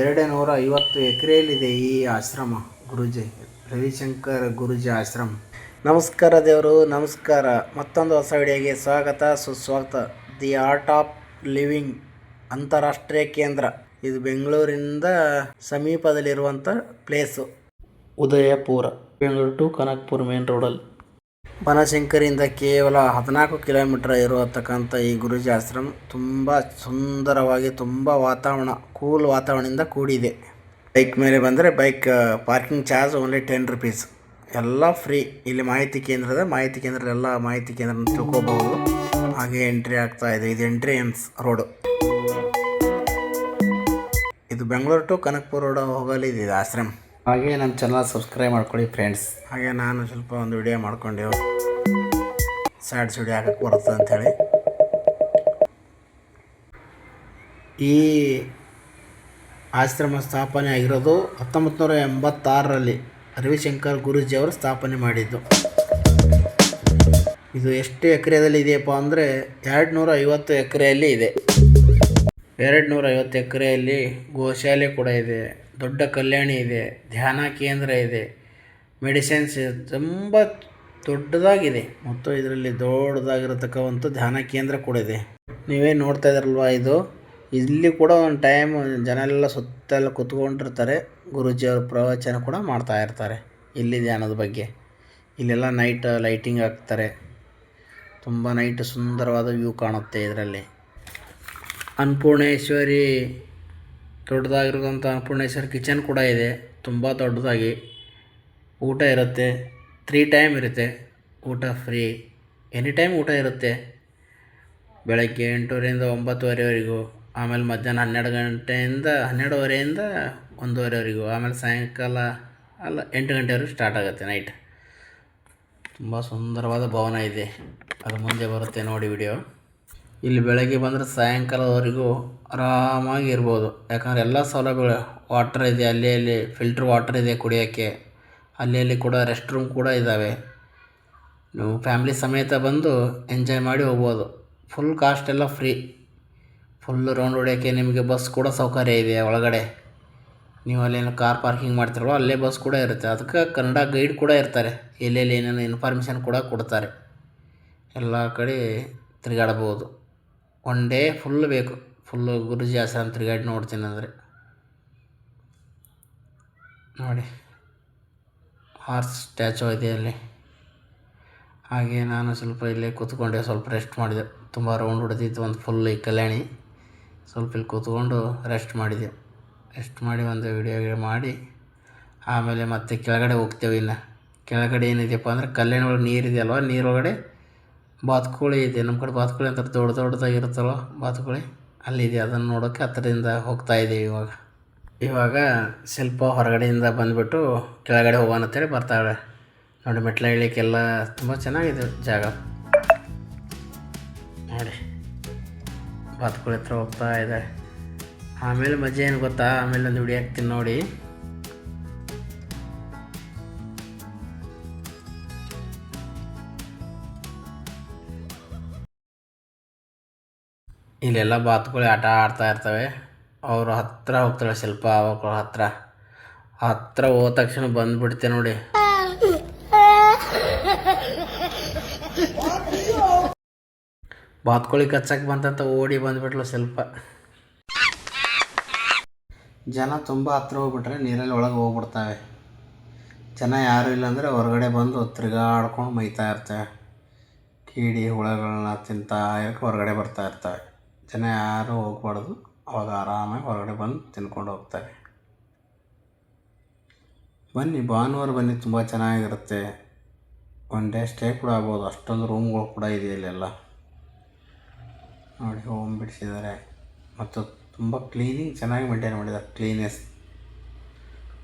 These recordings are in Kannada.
ಎರಡು ನೂರ ಐವತ್ತು ಎಕರೆಯಲ್ಲಿದೆ ಈ ಆಶ್ರಮ, ಗುರುಜಿ, ರವಿಶಂಕರ್ ಗುರುಜಿ ಆಶ್ರಮ. ನಮಸ್ಕಾರ ದೇವರು, ನಮಸ್ಕಾರ. ಮತ್ತೊಂದು ಹೊಸ ವಿಡಿಯೋಗೆ ಸ್ವಾಗತ, ಸುಸ್ವಾಗತ. ದಿ ಆರ್ಟ್ ಆಫ್ ಲಿವಿಂಗ್, ಅಂತಾರಾಷ್ಟ್ರೀಯ ಕೇಂದ್ರ. ಇದು ಬೆಂಗಳೂರಿನಿಂದ ಸಮೀಪದಲ್ಲಿರುವಂಥ place. Udayapura. Bengaluru to Kanakpur main ರೋಡಲ್ಲಿ. ಬನಶಂಕರಿಯಿಂದ ಕೇವಲ ಹದಿನಾಲ್ಕು ಕಿಲೋಮೀಟರ್ ಇರತಕ್ಕಂಥ ಈ ಗುರುಜಿ ಆಶ್ರಮ ತುಂಬ ಸುಂದರವಾಗಿ, ತುಂಬ ವಾತಾವರಣ ಕೂಲ್ ವಾತಾವರಣದಿಂದ ಕೂಡಿದೆ. ಬೈಕ್ ಮೇಲೆ ಬಂದರೆ bike parking charge only ten rupees ಎಲ್ಲ ಫ್ರೀ ಇಲ್ಲಿ ಮಾಹಿತಿ ಕೇಂದ್ರದ ಮಾಹಿತಿ ಕೇಂದ್ರದ ಎಲ್ಲ ಮಾಹಿತಿ ಕೇಂದ್ರ ತಿಳ್ಕೊಬಹುದು. ಹಾಗೆ ಎಂಟ್ರಿ ಆಗ್ತಾ ಇದೆ. ಇದು ಎಂಟ್ರಿಯನ್ಸ್ ರೋಡು ಇದು ಬೆಂಗಳೂರು ಟು ಕನಕ್ಪುರ ರೋಡ್ ಹೋಗಲಿದೆ ಇದು ಆಶ್ರಮ. ಹಾಗೆ ನಮ್ಮ ಚಾನಲ್ ಸಬ್ಸ್ಕ್ರೈಬ್ ಮಾಡ್ಕೊಳ್ಳಿ ಫ್ರೆಂಡ್ಸ್ ಹಾಗೆ ನಾನು ಸ್ವಲ್ಪ ಒಂದು ವಿಡಿಯೋ ಮಾಡ್ಕೊಂಡೆವು ಸ್ಯಾಡ್ಸ್ ವಿಡಿಯೋ ಹಾಕಕ್ಕೆ ಬರುತ್ತೆ ಅಂಥೇಳಿ ಈ ಆಶ್ರಮ ಸ್ಥಾಪನೆ ಆಗಿರೋದು ಹತ್ತೊಂಬತ್ತು ನೂರ ಎಂಬತ್ತಾರರಲ್ಲಿ ರವಿಶಂಕರ್ ಗುರೂಜಿ ಅವರು ಸ್ಥಾಪನೆ ಮಾಡಿದ್ದು. ಇದು ಎಷ್ಟು ಎಕರೆದಲ್ಲಿ ಇದೆಯಪ್ಪ ಅಂದರೆ ಎರಡು ನೂರ ಐವತ್ತು ಎಕರೆಯಲ್ಲಿ ಇದೆ. ಎರಡು ನೂರ ಐವತ್ತು ಎಕರೆಯಲ್ಲಿ ಗೋಶಾಲೆ ಕೂಡ ಇದೆ. ದೊಡ್ಡ ಕಲ್ಯಾಣಿ ಇದೆ, ಧ್ಯಾನ ಕೇಂದ್ರ ಇದೆ, ಮೆಡಿಸಿನ್ಸ್ ತುಂಬ ದೊಡ್ಡದಾಗಿದೆ. ಮತ್ತು ಇದರಲ್ಲಿ ದೊಡ್ಡದಾಗಿರತಕ್ಕಂಥ ಧ್ಯಾನ ಕೇಂದ್ರ ಕೂಡ ಇದೆ. ನೀವೇ ನೋಡ್ತಾ ಇದ್ರಲ್ವ ಇದು? ಇಲ್ಲಿ ಕೂಡ ಒಂದು ಟೈಮ್ ಜನ ಎಲ್ಲ ಸುತ್ತೆಲ್ಲ ಕುತ್ಕೊಂಡಿರ್ತಾರೆ ಗುರುಜಿಯವ್ರ ಪ್ರವಚನ ಕೂಡ ಮಾಡ್ತಾ ಇರ್ತಾರೆ ಇಲ್ಲಿ ಧ್ಯಾನದ ಬಗ್ಗೆ. ಇಲ್ಲೆಲ್ಲ ನೈಟ್ ಲೈಟಿಂಗ್ ಹಾಕ್ತಾರೆ. ತುಂಬ ನೈಟ್ ಸುಂದರವಾದ ವ್ಯೂ ಕಾಣುತ್ತೆ ಇದರಲ್ಲಿ. ಅನ್ನಪೂರ್ಣೇಶ್ವರಿ ದೊಡ್ಡದಾಗಿರೋದಂಥ ಅನ್ನಪೂರ್ಣೇಶ್ವರಿ ಕಿಚನ್ ಕೂಡ ಇದೆ. ತುಂಬ ದೊಡ್ಡದಾಗಿ. ಊಟ ಇರುತ್ತೆ. ತ್ರೀ ಟೈಮ್ ಇರುತ್ತೆ. ಊಟ ಫ್ರೀ ಎನಿ ಟೈಮ್ ಊಟ ಇರುತ್ತೆ. ಬೆಳಗ್ಗೆ ಎಂಟೂವರೆಯಿಂದ ಒಂಬತ್ತುವರೆವರೆಗೂ, ಆಮೇಲೆ ಮಧ್ಯಾಹ್ನ ಹನ್ನೆರಡು ಗಂಟೆಯಿಂದ ಹನ್ನೆರಡುವರೆಯಿಂದ ಒಂದೂವರೆವರೆಗೂ, ಆಮೇಲೆ ಸಾಯಂಕಾಲ ಅಲ್ಲ, ಎಂಟು ಗಂಟೆವರೆಗೂ ಸ್ಟಾರ್ಟ್ ಆಗುತ್ತೆ ನೈಟ್ ತುಂಬ ಸುಂದರವಾದ ಭವನ ಇದೆ. ಅದು ಮುಂದೆ ಬರುತ್ತೆ ನೋಡಿ ವಿಡಿಯೋ ಇಲ್ಲಿ ಬೆಳಗ್ಗೆ ಬಂದರೆ ಸಾಯಂಕಾಲದವರೆಗೂ ಆರಾಮಾಗಿ ಇರ್ಬೋದು. ಯಾಕಂದರೆ ಎಲ್ಲ ಸೌಲಭ್ಯಗಳು ವಾಟ್ರ್ ಇದೆ, ಅಲ್ಲಿ ಅಲ್ಲಿ ಫಿಲ್ಟ್ರ್ ವಾಟ್ರ್ ಇದೆ ಕುಡಿಯೋಕ್ಕೆ. ಅಲ್ಲಿ ಅಲ್ಲಿ ಕೂಡ ರೆಸ್ಟ್ ರೂಮ್ ಕೂಡ ಇದ್ದಾವೆ ನೀವು ಫ್ಯಾಮ್ಲಿ ಸಮೇತ ಬಂದು ಎಂಜಾಯ್ ಮಾಡಿ ಹೋಗ್ಬೋದು. ಫುಲ್ ಕಾಸ್ಟ್ ಎಲ್ಲ ಫ್ರೀ ಫುಲ್ ರೌಂಡ್ ಹೊಡ್ಯೋಕ್ಕೆ ನಿಮಗೆ ಬಸ್ ಕೂಡ ಸೌಕರ್ಯ ಇದೆ ಒಳಗಡೆ. ನೀವು ಅಲ್ಲೇನು ಕಾರ್ ಪಾರ್ಕಿಂಗ್ ಮಾಡ್ತಿರೋ ಅಲ್ಲೇ ಬಸ್ ಕೂಡ ಇರುತ್ತೆ. ಅದಕ್ಕೆ ಕನ್ನಡ ಗೈಡ್ ಕೂಡ ಇರ್ತಾರೆ. ಎಲ್ಲೆಲ್ಲಿ ಏನೇನು ಇನ್ಫಾರ್ಮೇಷನ್ ಕೂಡ ಕೊಡ್ತಾರೆ. ಎಲ್ಲ ಕಡೆ ತಿರುಗಾಡಬಹುದು ಒನ್ ಡೇ ಫುಲ್ ಬೇಕು. ಫುಲ್ಲು ಗುರುಜಿ ಆಶ್ರಮ ತಿರುಗಾಡಿ ನೋಡ್ತೀನಿ ಅಂದರೆ. ನೋಡಿ. ಹಾರ್ಸ್ ಸ್ಟ್ಯಾಚು ಇದೆ ಅಲ್ಲಿ. ಹಾಗೆ ನಾನು ಸ್ವಲ್ಪ ಇಲ್ಲೇ ಕೂತ್ಕೊಂಡೆ, ಸ್ವಲ್ಪ ರೆಸ್ಟ್ ಮಾಡಿದೆ. ತುಂಬ ರೌಂಡ್ ಹೊಡೆದಿತ್ತು ಒಂದು ಫುಲ್ ಈ ಕಲ್ಯಾಣಿ. ಸ್ವಲ್ಪ ಇಲ್ಲಿ ಕೂತ್ಕೊಂಡು ರೆಸ್ಟ್ ಮಾಡಿದೆ. ರೆಸ್ಟ್ ಮಾಡಿ ಒಂದು ವಿಡಿಯೋ ಮಾಡಿ. ಆಮೇಲೆ ಮತ್ತೆ ಕೆಳಗಡೆ ಹೋಗ್ತೇವೆ ಇನ್ನು. ಕೆಳಗಡೆ ಏನಿದೆಯಪ್ಪ ಅಂದರೆ ಕಲ್ಯಾಣ ಒಳಗೆ ನೀರಿದೆಯಲ್ವ ನೀರೊಳಗಡೆ ಬಾತುಕೋಳಿ ಇದೆ. ನಮ್ಮ ಕಡೆ ಬಾತುಕೋಳಿ ಅಂತ ದೊಡ್ಡ ದೊಡ್ಡದಾಗಿರುತ್ತಲ್ಲ ಬಾತುಕೋಳಿ? ಅಲ್ಲಿದೆ ಅದನ್ನು ನೋಡೋಕ್ಕೆ ಹತ್ತಿರದಿಂದ ಹೋಗ್ತಾ ಇದ್ದೀವಿ ಇವಾಗ. ಇವಾಗ ಸ್ವಲ್ಪ ಹೊರಗಡೆಯಿಂದ ಬಂದುಬಿಟ್ಟು ಕೆಳಗಡೆ ಹೋಗೋಣ ಅಂತೇಳಿ ಬರ್ತಾಳೆ. ನೋಡಿ, ಮೆಟ್ಲ ಇಳಿಕೆಲ್ಲ ತುಂಬ ಚೆನ್ನಾಗಿದೆ ಜಾಗ. ನೋಡಿ, ಬಾತುಕೋಳಿ ಹತ್ರ ಹೋಗ್ತಾ ಇದೆ. ಆಮೇಲೆ ಮಜಾ ಏನು ಗೊತ್ತಾ? ಆಮೇಲೆ ಒಂದು ವಿಡಿಯೋ ಹಾಕ್ತೀನಿ ನೋಡಿ. ಇಲ್ಲೆಲ್ಲ ಬಾತುಕೋಳಿ ಆಟ ಆಡ್ತಾ ಇರ್ತವೆ. ಅವರು ಹತ್ರ ಹೋಗ್ತಾಳೆ ಶಿಲ್ಪ ಅವಳ ಹತ್ರ. ಹತ್ರ ಹೋದ ತಕ್ಷಣ ಬಂದ್ಬಿಡ್ತೆ ನೋಡಿ. ಬಾತುಕೋಳಿ ಕಚ್ಚಕ್ಕೆ ಬಂತಂತ ಓಡಿ ಬಂದ್ಬಿಟ್ಲು ಸ್ವಲ್ಪ ಜನ ತುಂಬ ಹತ್ರ ಹೋಗ್ಬಿಟ್ರೆ ನೀರಲ್ಲಿ ಒಳಗೆ ಹೋಗ್ಬಿಡ್ತವೆ. ಜನ ಯಾರು ಇಲ್ಲ ಅಂದರೆ ಹೊರಗಡೆ ಬಂದು ತಿರುಗಾಡ್ಕೊಂಡು ಮೈತಾ ಇರ್ತವೆ. ಕೀಡಿ ಹುಳಗಳನ್ನ ತಿಂತಾ ಹೊರಗಡೆ ಬರ್ತಾ ಇರ್ತವೆ. ಜನ ಯಾರೂ ಹೋಗ್ಬಾರ್ದು. ಅವಾಗ ಆರಾಮಾಗಿ ಹೊರಗಡೆ ಬಂದು ತಿನ್ಕೊಂಡು ಹೋಗ್ತಾರೆ. ಬನ್ನಿ, ಭಾನುವಾರ ಬನ್ನಿ, ತುಂಬ ಚೆನ್ನಾಗಿರುತ್ತೆ. ಒನ್ ಡೇ ಸ್ಟೇ ಕೂಡ ಆಗ್ಬೋದು. ಅಷ್ಟೊಂದು ರೂಮ್ಗಳು ಕೂಡ ಇದೆ ಇಲ್ಲೆಲ್ಲ? ನೋಡಿ ಹೋಮ್ ಬಿಡಿಸಿದ್ದಾರೆ. ಮತ್ತು ತುಂಬ ಕ್ಲೀನಿಂಗ್ ಚೆನ್ನಾಗಿ ಮೇಂಟೈನ್ ಮಾಡಿದ್ದಾರೆ. ಕ್ಲೀನೆಸ್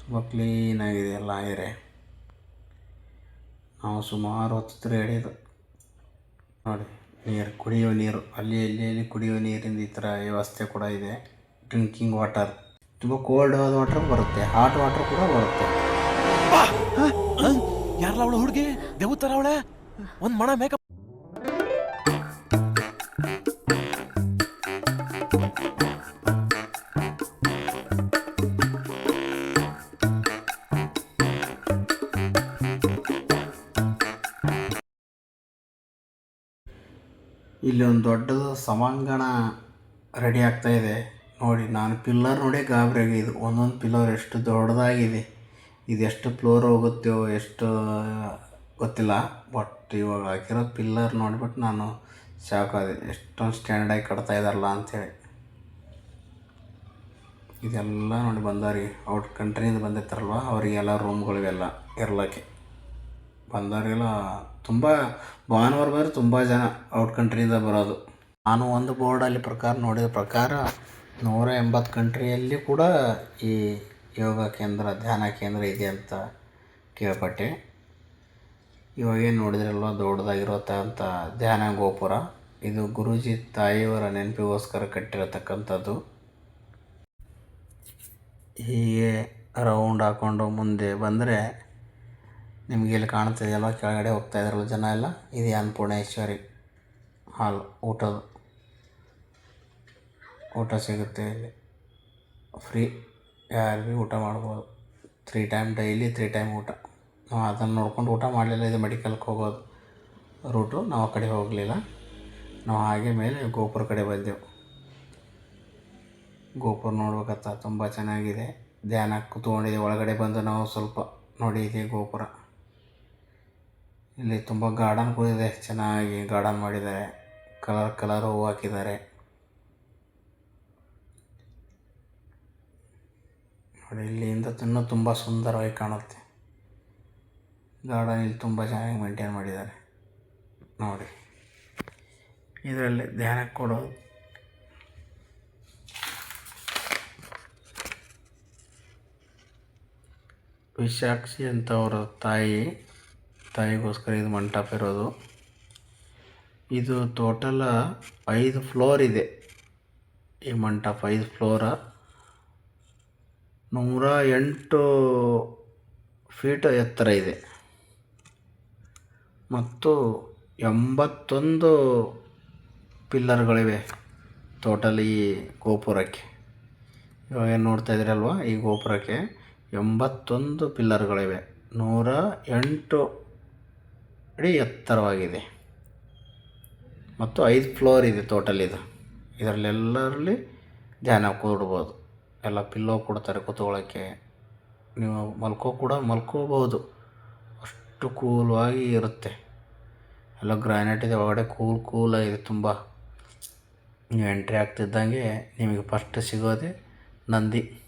ತುಂಬ ಕ್ಲೀನಾಗಿದೆ ಎಲ್ಲ ಏರೆ ನಾವು ಸುಮಾರು ಹೊತ್ತು ತಿರುಗಾಡಿದ್ದು ನೋಡಿ. ನೀರು, ಕುಡಿಯುವ ನೀರು. ಅಲ್ಲಿ ಅಲ್ಲಿ ಕುಡಿಯುವ ನೀರಿಂದ ಈ ಥರ ವ್ಯವಸ್ಥೆ ಕೂಡ ಇದೆ. ಡ್ರಿಂಕಿಂಗ್ ವಾಟರ್ ತುಂಬ ಕೋಲ್ಡ್ ಆದ ವಾಟರ್ ಬರುತ್ತೆ. ಹಾಟ್ ವಾಟರ್ ಕೂಡ ಬರುತ್ತೆ. ಯಾರಲ್ಲ ಅವಳು ಹುಡುಗಿ? ದೇವತರ ಅವಳೆ? ಒಂದು ಮಣ ಮೇಕಪ್ ಇಲ್ಲಿ ಒಂದು ದೊಡ್ಡದು ಸಭಾಂಗಣ ರೆಡಿ ಆಗ್ತಾ ಇದೆ. ನೋಡಿ, ನಾನು ಪಿಲ್ಲರ್ ನೋಡಿ ಗಾಬರಿ ಆಗಿದೆ ಒಂದೊಂದು ಪಿಲ್ಲರ್ ಎಷ್ಟು ದೊಡ್ಡದಾಗಿದೆ, ಇದು ಎಷ್ಟು ಫ್ಲೋರ್ ಹೋಗುತ್ತೋ, ಎಷ್ಟು, ಗೊತ್ತಿಲ್ಲ ಬಟ್ ಇವಾಗ ಹಾಕಿರೋ ಪಿಲ್ಲರ್ ನೋಡಿಬಿಟ್ಟು ನಾನು ಶಾಕ್ ಆದೆ ಎಷ್ಟೊಂದು ಸ್ಟ್ಯಾಂಡರ್ಡಾಗಿ ಕಟ್ತಾ ಇದ್ದಾರಲ್ಲ ಅಂಥೇಳಿ ಇದೆಲ್ಲ ನೋಡಿ ಬಂದವ್ರಿಗೆ, ಔಟ್ ಕಂಟ್ರಿಯಿಂದ ಬಂದಿರ್ತಾರಲ್ವ, ಅವರಿಗೆಲ್ಲ ರೂಮ್ಗಳಿವೆಲ್ಲ ಇರ್ಲಿಕ್ಕೆ ಬಂದವರಿಗೆಲ್ಲ ತುಂಬ ಭಾನುವಾರ ಬಂದರೆ ತುಂಬ ಜನ ಔಟ್ ಕಂಟ್ರಿಯಿಂದ ಬರೋದು. ನಾನು ಒಂದು ಬೋರ್ಡಲ್ಲಿ ಪ್ರಕಾರ ನೋಡಿದ ಪ್ರಕಾರ ನೂರ ಎಂಬತ್ತು ಕಂಟ್ರಿಯಲ್ಲಿ ಕೂಡ ಈ ಯೋಗ ಕೇಂದ್ರ, ಧ್ಯಾನ ಕೇಂದ್ರ ಇದೆ ಅಂತ ಕೇಳ್ಪಟ್ಟೆ. ಇವಾಗ ಏನು ನೋಡಿದ್ರಲ್ವ ದೊಡ್ಡದಾಗಿರೋಂಥ ಧ್ಯಾನ ಗೋಪುರ. ಇದು ಗುರೂಜಿ ತಾಯಿಯವರ ನೆನಪಿಗೋಸ್ಕರ ಕಟ್ಟಿರತಕ್ಕಂಥದ್ದು. ಹೀಗೆ ರೌಂಡ್ ಹಾಕ್ಕೊಂಡು ಮುಂದೆ ಬಂದರೆ ನಿಮಗೆ ಇಲ್ಲಿ ಕಾಣ್ತಿದೆಯಲ್ಲ ಕೆಳಗಡೆ ಹೋಗ್ತಾ ಇದ್ದಾರಲ್ಲ ಜನ ಎಲ್ಲ. ಇದು ಅನ್ನಪೂರ್ಣೇಶ್ವರಿ ಹಾಲ್ ಊಟದ ಊಟ ಸಿಗುತ್ತೆ ಇಲ್ಲಿ. ಫ್ರೀ ಯಾರು ಭೀ ಊಟ ಮಾಡ್ಬೋದು. Three time daily three time ಊಟ. ನಾವು ಅದನ್ನು ನೋಡ್ಕೊಂಡು ಊಟ ಮಾಡಲಿಲ್ಲ, ಇದು ಮೆಡಿಕಲ್ಗೆ ಹೋಗೋದು. ರೂಟು, ನಾವು ಆ ಕಡೆ ಹೋಗಲಿಲ್ಲ. ನಾವು ಹಾಗೆ ಮೇಲೆ ಗೋಪುರ ಕಡೆ ಬಂದೆವು. ಗೋಪುರ ನೋಡ್ಬೇಕತ್ತ, ತುಂಬ ಚೆನ್ನಾಗಿದೆ. ಧ್ಯಾನ ಕೂತ್ಕೊಂಡಿದೆ ಒಳಗಡೆ ಬಂದು ನಾವು ಸ್ವಲ್ಪ ನೋಡಿದ್ದೀವಿ ಗೋಪುರ. ಇಲ್ಲಿ ತುಂಬ ಗಾರ್ಡನ್ ಕೂಡ ಇದೆ. ಚೆನ್ನಾಗಿ ಗಾರ್ಡನ್ ಮಾಡಿದ್ದಾರೆ. ಕಲರ್ ಕಲರ್ ಹೂ ಹಾಕಿದ್ದಾರೆ. ನೋಡಿ, ಇಲ್ಲಿಂದ ಇನ್ನೂ ತುಂಬ ಸುಂದರವಾಗಿ ಕಾಣುತ್ತೆ. ಗಾರ್ಡನ್ ಇಲ್ಲಿ ತುಂಬ ಚೆನ್ನಾಗಿ ಮೇಂಟೈನ್ ಮಾಡಿದ್ದಾರೆ. ನೋಡಿ, ಇದರಲ್ಲಿ ಧ್ಯಾನ ಕೊಡೋದು. ವಿಶಾಕ್ಷಿ ಅಂತ ಅವರ ತಾಯಿ. ತಾಯಿಗೋಸ್ಕರ ಇದು ಮಂಟಪ ಇರೋದು. ಇದು ಟೋಟಲ ಐದು ಫ್ಲೋರ್ ಇದೆ. ಈ ಮಂಟಪ ಐದು ಫ್ಲೋರ ನೂರ ಎಂಟು ಫೀಟ್ ಎತ್ತರ ಇದೆ. ಮತ್ತು ಎಂಬತ್ತೊಂದು ಪಿಲ್ಲರ್ಗಳಿವೆ ಟೋಟಲ್ ಈ ಗೋಪುರಕ್ಕೆ. ಇವಾಗ ಏನು ನೋಡ್ತಾ ಇದ್ದೀರಲ್ವ ಈ ಗೋಪುರಕ್ಕೆ ಎಂಬತ್ತೊಂದು ಪಿಲ್ಲರ್ಗಳಿವೆ. ನೂರ ಎಂಟು ಅಡಿ ಎತ್ತರವಾಗಿದೆ. ಮತ್ತು ಐದು ಫ್ಲೋರ್ ಇದೆ ಟೋಟಲ್ ಇದು. ಇದರಲ್ಲೆಲ್ಲರಲ್ಲಿ ಧ್ಯಾನ ಕೂಡ್ಬೋದು. ಎಲ್ಲ ಪಿಲ್ಲೋ ಕೊಡ್ತಾರೆ ಕೂತ್ಕೊಳ್ಳೋಕ್ಕೆ. ನೀವು ಮಲ್ಕೋ ಕೂಡ ಮಲ್ಕೋಬೋದು ಅಷ್ಟು ಕೂಲ್ವಾಗಿ ಇರುತ್ತೆ. ಎಲ್ಲ ಗ್ರಾನೈಟ್ ಇದೆ, ಒಳಗಡೆ ಕೂಲ್ ಕೂಲಾಗಿದೆ ತುಂಬ. ನೀವು ಎಂಟ್ರಿ ಆಗ್ತಿದ್ದಂಗೆ ನಿಮಗೆ ಫಸ್ಟ್ ಸಿಗೋದೆ ನಂದಿ.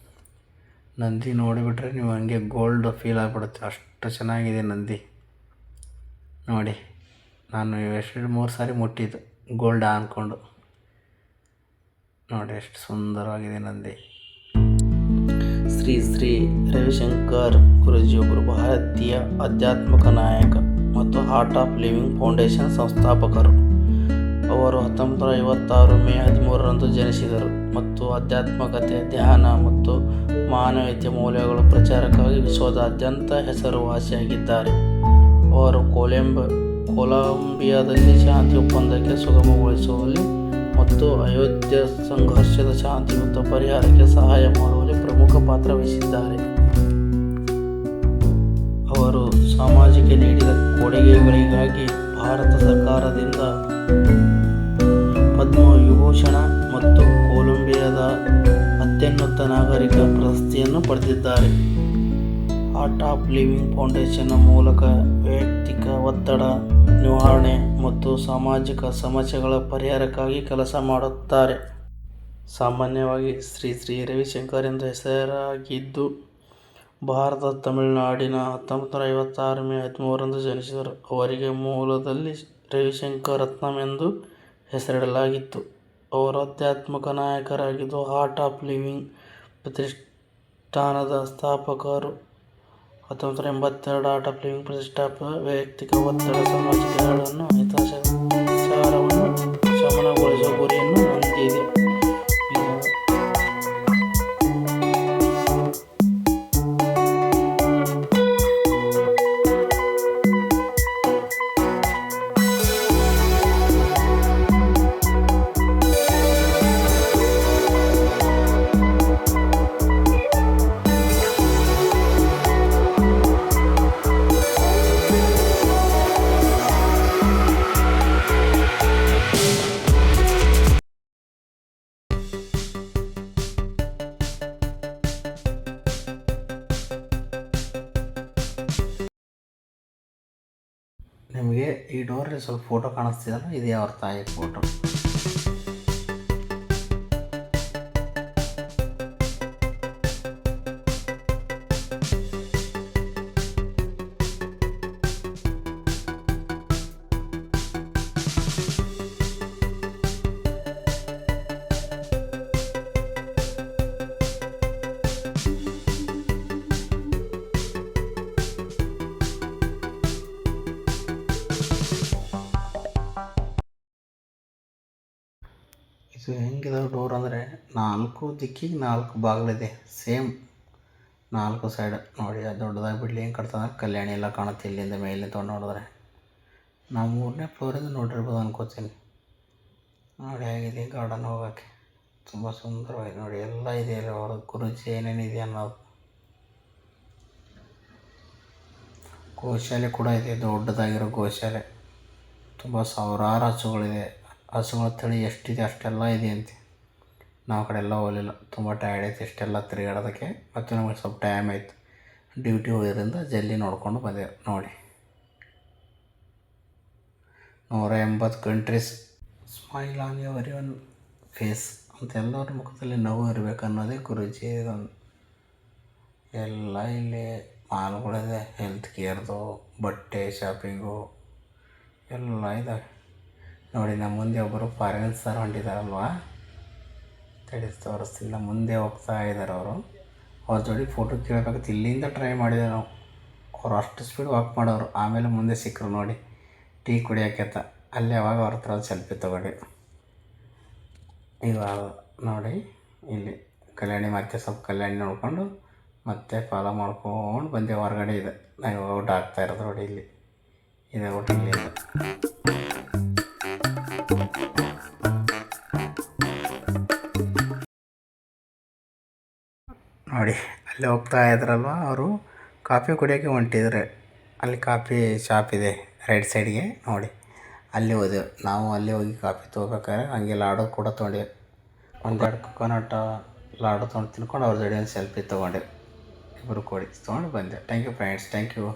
ನಂದಿ ನೋಡಿಬಿಟ್ರೆ ನೀವು ಹಂಗೆ ಗೋಲ್ಡ್ ಫೀಲ್ ಆಗಿಬಿಡುತ್ತೆ. ಅಷ್ಟು ಚೆನ್ನಾಗಿದೆ ನಂದಿ. ನೋಡಿ, ನಾನು ಎಷ್ಟು ಮೂರು ಸಾರಿ ಮುಟ್ಟಿದ್ದು ಗೋಲ್ಡ್ ಅಂದ್ಕೊಂಡು ನೋಡಿ, ಎಷ್ಟು ಸುಂದರವಾಗಿದೆ ನಂದಿ. ಶ್ರೀ ಶ್ರೀ ರವಿಶಂಕರ್ ಗುರುಜಿಯೊಬ್ಬರು ಭಾರತೀಯ ಆಧ್ಯಾತ್ಮಿಕ ನಾಯಕ ಮತ್ತು ಹಾರ್ಟ್ ಆಫ್ ಲಿವಿಂಗ್ ಫೌಂಡೇಶನ್ ಸಂಸ್ಥಾಪಕರು. ಅವರು ಹತ್ತೊಂಬತ್ತು ನೂರ ಐವತ್ತಾರು ಮೇ ಹದಿಮೂರರಂದು ಜನಿಸಿದರು ಮತ್ತು ಆಧ್ಯಾತ್ಮಿಕತೆ, ಧ್ಯಾನ ಮತ್ತು ಮಾನವೀಯತೆ ಮೌಲ್ಯಗಳ ಪ್ರಚಾರಕ್ಕಾಗಿ ವಿಶ್ವದಾದ್ಯಂತ ಹೆಸರುವಾಸಿಯಾಗಿದ್ದಾರೆ. ಅವರು ಕೊಲಂಬ, ಕೊಲಂಬಿಯಾದಲ್ಲಿ ಶಾಂತಿ ಒಪ್ಪಂದಕ್ಕೆ ಸುಗಮಗೊಳಿಸುವಲ್ಲಿ ಮತ್ತು ಅಯೋಧ್ಯ ಸಂಘರ್ಷದ ಶಾಂತಿಯುತ ಪರಿಹಾರಕ್ಕೆ ಸಹಾಯ ಮಾಡುವಲ್ಲಿ ಪ್ರಮುಖ ಪಾತ್ರ ವಹಿಸಿದ್ದಾರೆ. ಅವರು ಸಾಮಾಜಿಕ ನೀಡಿದ ಕೊಡುಗೆಗಳಿಗಾಗಿ ಭಾರತ ಸರ್ಕಾರದಿಂದ ಪದ್ಮವಿಭೂಷಣ ಮತ್ತು ಕೊಲಂಬಿಯಾದ ಅತ್ಯುನ್ನತ ನಾಗರಿಕ ಪ್ರಶಸ್ತಿಯನ್ನು ಪಡೆದಿದ್ದಾರೆ. ಆರ್ಟ್ ಆಫ್ ಲಿವಿಂಗ್ ಫೌಂಡೇಶನ್ನ ಮೂಲಕ ವೈಯಕ್ತಿಕ ಒತ್ತಡ ನಿವಾರಣೆ ಮತ್ತು ಸಾಮಾಜಿಕ ಸಮಸ್ಯೆಗಳ ಪರಿಹಾರಕ್ಕಾಗಿ ಕೆಲಸ ಮಾಡುತ್ತಾರೆ. ಸಾಮಾನ್ಯವಾಗಿ ಶ್ರೀ ಶ್ರೀ ರವಿಶಂಕರ್ ಎಂದು ಹೆಸರಾಗಿದ್ದು ಭಾರತದ ತಮಿಳುನಾಡಿನ ಹತ್ತೊಂಬತ್ತು ನೂರ ಐವತ್ತಾರು ಮೇ ಹದಿಮೂರರಂದು ಜನಿಸಿದರು. ಅವರಿಗೆ ಮೂಲದಲ್ಲಿ ರವಿಶಂಕರ್ ರತ್ನಂ ಎಂದು ಹೆಸರಿಡಲಾಗಿತ್ತು. ಅವರು ಆಧ್ಯಾತ್ಮಿಕ ನಾಯಕರಾಗಿದ್ದು ಹಾರ್ಟ್ ಆಫ್ ಲಿವಿಂಗ್ ಪ್ರತಿಷ್ಠಾನದ ಸ್ಥಾಪಕರು. ಹತ್ತೊಂಬತ್ತು ಎಂಬತ್ತೆರಡು ಆರ್ಟ್ ಆಫ್ ಲಿವಿಂಗ್ ಪ್ರತಿಷ್ಠಾಪಕ ವೈಯಕ್ತಿಕ ಒತ್ತಡ ಸಾಮಾಜಿಕ ಎರಡನ್ನು ಹಿತಾಚಾರವನ್ನು ಸ್ವಲ್ಪ ಫೋಟೋ ಕಾಣಿಸ್ತಿದಲ್ಲ ಇದೇ ಅವ್ರ ತಾಯಿ ಫೋಟೋ ಇದು ಹೆಂಗಿದಾವೆ ಡೋರ್ ಅಂದರೆ ನಾಲ್ಕು ದಿಕ್ಕಿಗೆ ನಾಲ್ಕು ಬಾಗಿಲಿದೆ. ಸೇಮ್ ನಾಲ್ಕು ಸೈಡ್ ನೋಡಿ, ಅದು ದೊಡ್ಡದಾಗಿ ಏನು ಹೆಂಗೆ ಕಟ್ತದೆ ಕಲ್ಯಾಣಿ ಎಲ್ಲ ಕಾಣುತ್ತೆ ಇಲ್ಲಿಂದ ಮೇಲಿಂದ ತೊಗೊಂಡು ನೋಡಿದ್ರೆ. ನಾವು ಮೂರನೇ ಫ್ಲೋರಿಂದ ನೋಡಿರ್ಬೋದು ಅನ್ಕೋತೀನಿ. ನೋಡಿ ಹೇಗಿದೆ ಗಾರ್ಡನ್ ಹೋಗೋಕ್ಕೆ. ತುಂಬ ಸುಂದರವಾಗಿದೆ ನೋಡಿ, ಎಲ್ಲ ಇದೆ ಅಲ್ಲಿ ಹೊರ ಕುರುಚಿ ಏನೇನಿದೆ ಅನ್ನೋದು. ಗೋಶಾಲೆ ಕೂಡ ಇದೆ, ದೊಡ್ಡದಾಗಿರೋ ಗೋಶಾಲೆ. ತುಂಬ ಸಾವಿರಾರು ಹಸುಗಳಿದೆ. ಹಸುಗಳ ತಳಿ ಎಷ್ಟಿದೆ ಅಷ್ಟೆಲ್ಲ ಇದೆ ಅಂತೆ. ನಾವು ಕಡೆ ಎಲ್ಲ ಹೋಗಲಿಲ್ಲ. ತುಂಬ ಟಯರ್ಡ್ ಐತೆ ಇಷ್ಟೆಲ್ಲ ತಿರುಗಾಡೋದಕ್ಕೆ. ಮತ್ತು ನಮಗೆ ಸ್ವಲ್ಪ ಟೈಮ್ ಆಯಿತು. ಡ್ಯೂಟಿ ಹೋಗೋದ್ರಿಂದ ಜಲ್ದಿ ನೋಡ್ಕೊಂಡು ಬಂದೆವು ನೋಡಿ. ನೂರ ಎಂಬತ್ತು countries smile on your one face ಅಂತ ಎಲ್ಲರ ಮುಖದಲ್ಲಿ ನಗು ಇರಬೇಕು ಅನ್ನೋದೇ ಗುರುಜಿ ಇದೊಂದು. ಎಲ್ಲ ಇಲ್ಲಿ ಮಾಲ್ಗಳಿದೆ. ಹೆಲ್ತ್ ಕೇರ್ದು ಬಟ್ಟೆ ಶಾಪಿಂಗು ಎಲ್ಲ ಇದ್ದಾವೆ ನೋಡಿ, ನಮ್ಮ ಮುಂದೆ ಒಬ್ಬರು ಫಾರಿನ್ ಸರ್ ಹೊಂಡಿದಾರಲ್ವಾ ತಡಿ ತೋರಿಸ್ತಿಲ್ಲ ಮುಂದೆ ಹೋಗ್ತಾ ಇದ್ದಾರೆ ಅವರು. ಅವ್ರ ಜೋಡಿ ಫೋಟೋ ಕೇಳಬೇಕಾಗುತ್ತೆ ಇಲ್ಲಿಂದ ಟ್ರೈ ಮಾಡಿದೆ ನಾವು. ಅವ್ರು ಅಷ್ಟು ಸ್ಪೀಡ್ ವಾಕ್ ಮಾಡೋರು. ಆಮೇಲೆ ಮುಂದೆ ಸಿಕ್ಕರು ನೋಡಿ. ಟೀ ಕುಡಿಯೋಕ್ಕೆತ್ತ ಅಲ್ಲಿ ಯಾವಾಗ ಅವ್ರ ಹತ್ರ ಸೆಲ್ಫಿ ತೊಗೊಂಡು ಇದು ನೋಡಿ, ಇಲ್ಲಿ ಕಲ್ಯಾಣಿ ಮತ್ತೆ ಸ್ವಲ್ಪ ಕಲ್ಯಾಣಿ ನೋಡಿಕೊಂಡು ಮತ್ತೆ ಫಾಲೋ ಮಾಡ್ಕೊಂಡು ಬಂದೆ ಹೊರಗಡೆ ಇದೆ. ನಾವು ಔಟ್ ಆಗ್ತಾ ಇರೋದು ನೋಡಿ ಇಲ್ಲಿ. ಇದೆ ಊಟ ಇಲ್ಲಿ ಇದೆ. ಅಲ್ಲಿ ಹೋಗ್ತಾ ಇದ್ರಲ್ವ ಅವರು? ಕಾಫಿ ಕುಡಿಯೋಕ್ಕೆ ಹೊಂಟಿದ್ರೆ. ಅಲ್ಲಿ ಕಾಫಿ ಶಾಪ್ ಇದೆ, ರೈಟ್ ಸೈಡ್ಗೆ, ನೋಡಿ. ಅಲ್ಲಿ ಹೋದೆವು ನಾವು ಅಲ್ಲಿ ಹೋಗಿ ಕಾಫಿ ತೊಗೋಬೇಕಾದ್ರೆ ಹಂಗೆ ಲಾಡು ಕೂಡ ತೊಗೊಂಡೆ. ಒಂದೆರಡು ಕೊಕೊನಟ್ ಲಾಡು ತೊಗೊಂಡು ತಿನ್ಕೊಂಡು ಅವ್ರ ಜೊತೆ ಒಂದು ಸೆಲ್ಫಿ ತೊಗೊಂಡೆ. ಇಬ್ಬರು ಕೂಡಿ ತೊಗೊಂಡು ಬಂದೆ. Thank you friends thank you